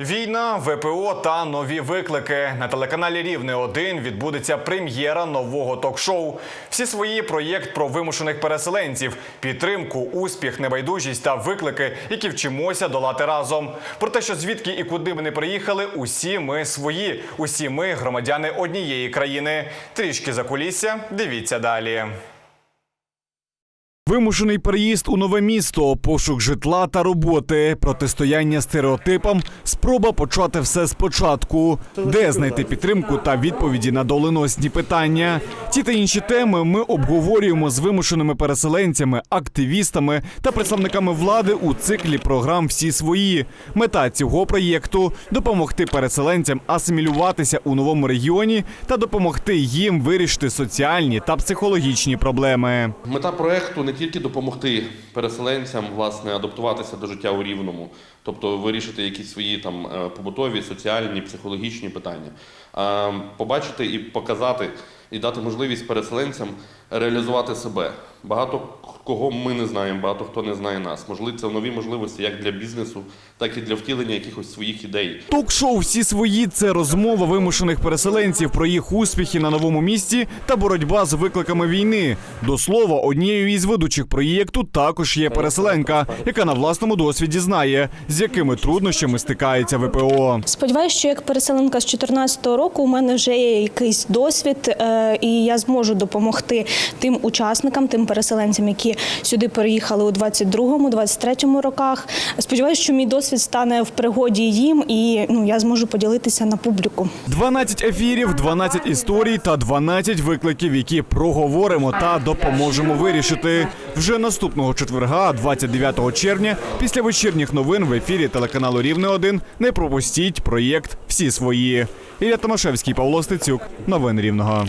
Війна, ВПО та нові виклики на телеканалі Рівне 1 відбудеться прем'єра нового ток-шоу. Всі свої проєкт про вимушених переселенців, підтримку, успіх, небайдужість та виклики, які вчимося долати разом. Про те, що звідки і куди ми не приїхали, усі ми свої, усі ми громадяни однієї країни. Трішки за кулісся. Дивіться далі. Вимушений переїзд у нове місто, пошук житла та роботи, протистояння стереотипам, спроба почати все спочатку, де знайти підтримку та відповіді на доленосні питання. Ці та інші теми ми обговорюємо з вимушеними переселенцями, активістами та представниками влади у циклі програм Всі свої. Мета цього проєкту допомогти переселенцям асимілюватися у новому регіоні та допомогти їм вирішити соціальні та психологічні проблеми. Мета проекту не тільки допомогти переселенцям власне адаптуватися до життя у рівному, тобто вирішити якісь свої там е, побутові, соціальні, психологічні питання, а побачити і показати і дати можливість переселенцям реалізувати себе. Багато кого ми не знаємо, багато хто не знає нас. Можливо, це нові можливості як для бізнесу, так і для втілення якихось своїх ідей. Ток-шоу всі свої це розмова вимушених переселенців про їх успіхи на новому місці та боротьба з викликами війни. До слова, однією із ведучих проєкту також є переселенка, яка на власному досвіді знає, з якими труднощами стикається ВПО. Сподіваюся, що як переселенка з 2014 року у мене вже є якийсь досвід, е, і я зможу допомогти тим учасникам, тим переселенцям, які сюди переїхали у 22-23 роках. Сподіваюся, що мій досвід стане в пригоді їм, і ну я зможу поділитися на публіку. 12 ефірів, 12 історій та 12 викликів, які проговоримо та допоможемо вирішити. Вже наступного четверга, 29 червня, після вечірніх новин в ефірі телеканалу Рівне 1 не пропустіть проєкт Всі свої. Ілля Томашевський, Павло Стецюк. Новини Рівного.